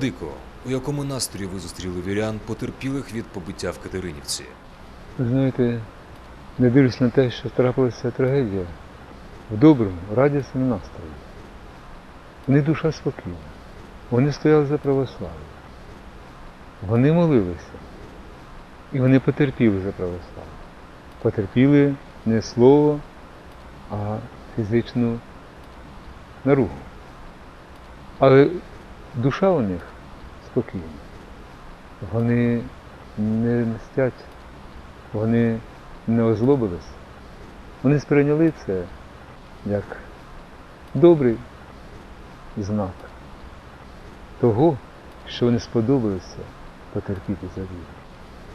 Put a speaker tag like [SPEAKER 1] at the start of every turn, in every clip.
[SPEAKER 1] Владико, у якому настрої ви зустріли вірян, потерпілих від побиття в Катеринівці?
[SPEAKER 2] Ви знаєте, не дивлюсь на те, що трапилася трагедія, в доброму, радісному настрої. Вони душа спокійна. Вони стояли за православ'я. Вони молилися. І вони потерпіли за православ'я. Потерпіли не слово, а фізичну наругу. Але душа у них спокійна. Вони не мстять вони не озлобились. Вони сприйняли це як добрий знак того, що вони сподобалися потерпіти за віру,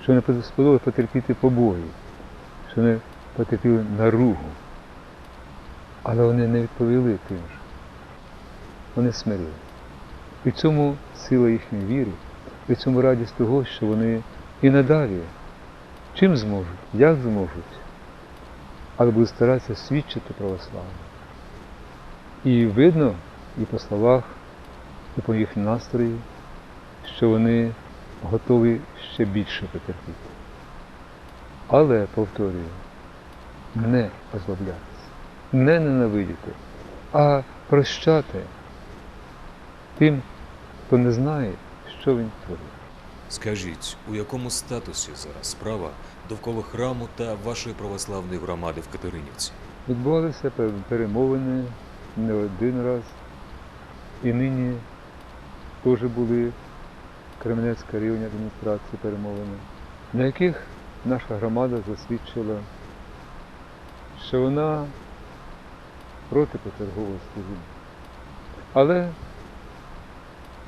[SPEAKER 2] що вони сподобалося потерпіти побої, що вони потерпіли наругу. Але вони не відповіли тим же. Вони смирили. І цьому сила їхньої віри, і цьому радість того, що вони і надалі Чим зможуть, як зможуть, але будуть старатися свідчити православ'я. І видно і по словах, і по їх настрої, що вони готові ще більше потерпіти. Але, повторюю, не озлоблятися, не ненавидіти, а прощати тим, хто не знає, що він творить.
[SPEAKER 1] Скажіть, у якому статусі зараз справа довкола храму та вашої православної громади в Катеринівці?
[SPEAKER 2] Відбувалися перемовини не один раз. І нині теж були Кременецька рівня адміністрації перемовини, на яких наша громада засвідчила, що вона проти поторгової служби. Але,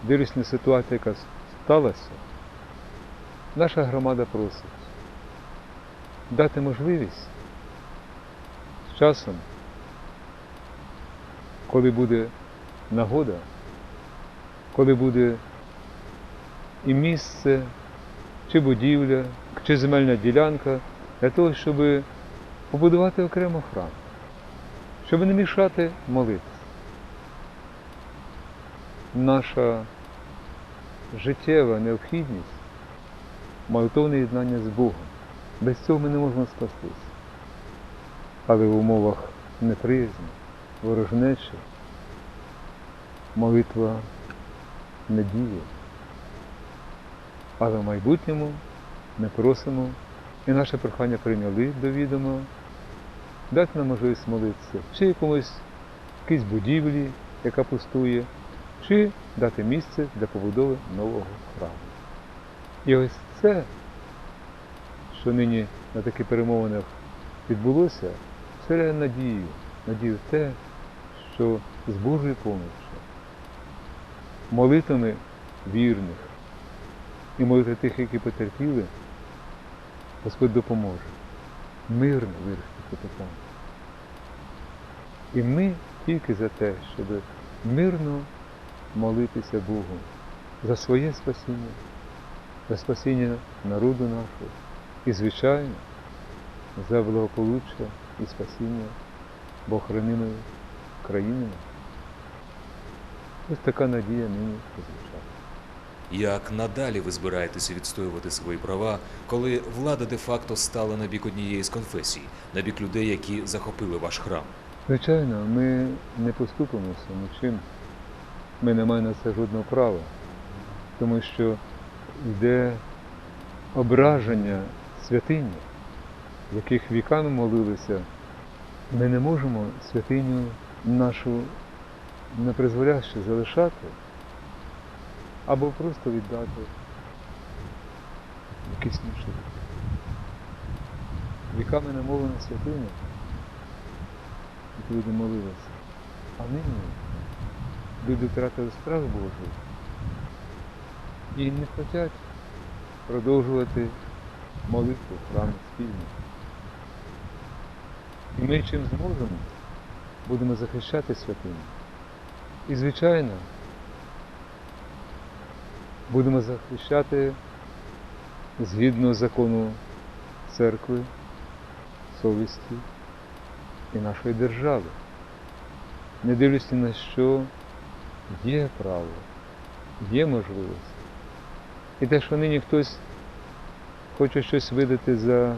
[SPEAKER 2] дивлюсь на ситуацію, яка сталася, наша громада просить дати можливість з часом, коли буде нагода, коли буде і місце, чи будівля, чи земельна ділянка, для того, щоб побудувати окремо храм, щоб не мішати молитися. Наша життєва необхідність молитовне єднання з Богом. Без цього ми не можемо спастись. Але в умовах неприязні, ворожнечі, молитва не. Але в майбутньому ми просимо, і наше прохання прийняли до відома, дати нам можливість молитися, чи якомусь якійсь будівлі, яка пустує, чи дати місце для побудови нового храму. І ось це, що нині на таких перемовинах відбулося, вселяє надію, надію в те, що з Божою помощю, молитвами вірних і молитви тих, які потерпіли, Господь допоможе мирно вирішити це питання. І ми тільки за те, щоб мирно молитися Богу за своє спасіння, за спасіння народу нашого і, звичайно, за благополуччя і спасіння Богохранимої країни. Ось така надія нині прозвучала.
[SPEAKER 1] Як надалі ви збираєтеся відстоювати свої права, коли влада де-факто стала на бік однієї з конфесій, на бік людей, які захопили ваш храм?
[SPEAKER 2] Звичайно, ми не поступимося нічим. Ми не маємо на це жодного права, тому що йде ображення святині, в яких віками молилися. Ми не можемо святиню нашу непризволяще залишати або просто віддати інші руки. Віками намовлена святиня, які люди молилися. А нині люди втратили страх Божий і не хочуть продовжувати молитву в храмі спільно. І ми чим зможемо, будемо захищати святиню. І, звичайно, будемо захищати згідно закону церкви, совісті і нашої держави. Не дивлячись на що, є право є можливість. І те, що нині хтось хоче щось видати за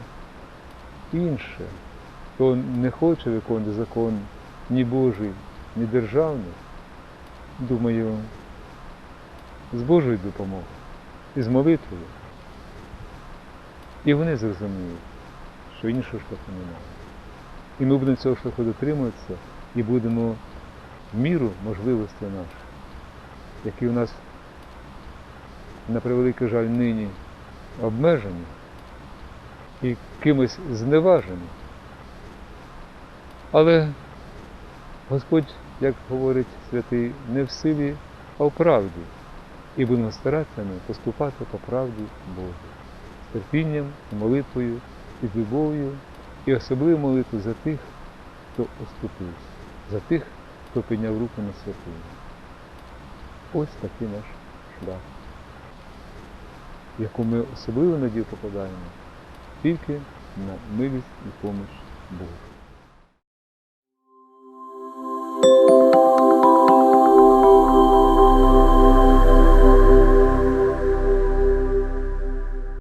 [SPEAKER 2] інше, хто не хоче виконувати закон ні Божий, ні державний, думаю, з Божою допомогою і з молитвою. І вони зрозуміють, що іншого шляху немає. І ми будемо цього шляху дотримуватися і будемо в міру можливостей наших, які у нас, на превеликий жаль, нині обмежені і кимось зневажені. Але Господь, як говорить святий, не в силі, а в правді. І будемо старатися поступати по правді Божій. З терпінням, молитвою, і з любов'ю, і особливу молитву за тих, хто оступився, за тих, хто підняв руку на святину. Ось такий наш шлях, яку ми особливо надію покладаємо тільки на милість і помощь Божу.